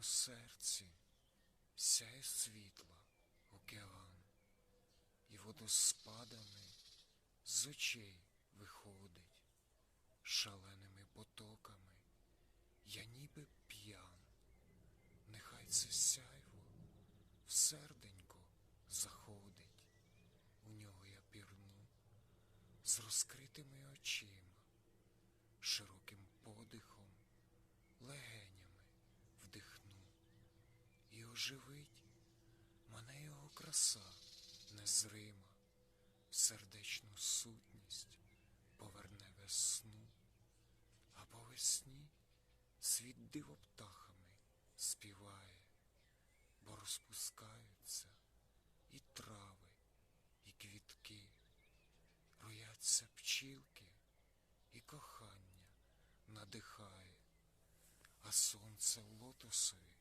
твоєму серці. Сяє світла океан, і водоспадами з очей виходить, шаленими потоками, я ніби п'ян, нехай це сяйво в серденько заходить, у нього я пірну з розкритими очима, широким і оживить мене його краса незрима, сердечну сутність поверне весну, а по весні світ диво птахами співає, бо розпускаються і трави, і квітки, рояться пчілки, і кохання надихає, а сонце лотосові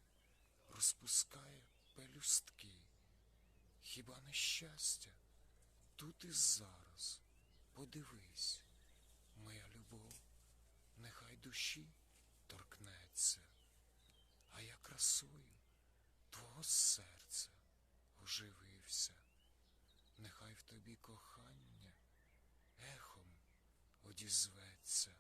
розпускає пелюстки. Хіба не щастя тут і зараз? Подивись, моя любов, нехай душі торкнеться, а я красою твого серця оживився. Нехай в тобі кохання ехом одізветься.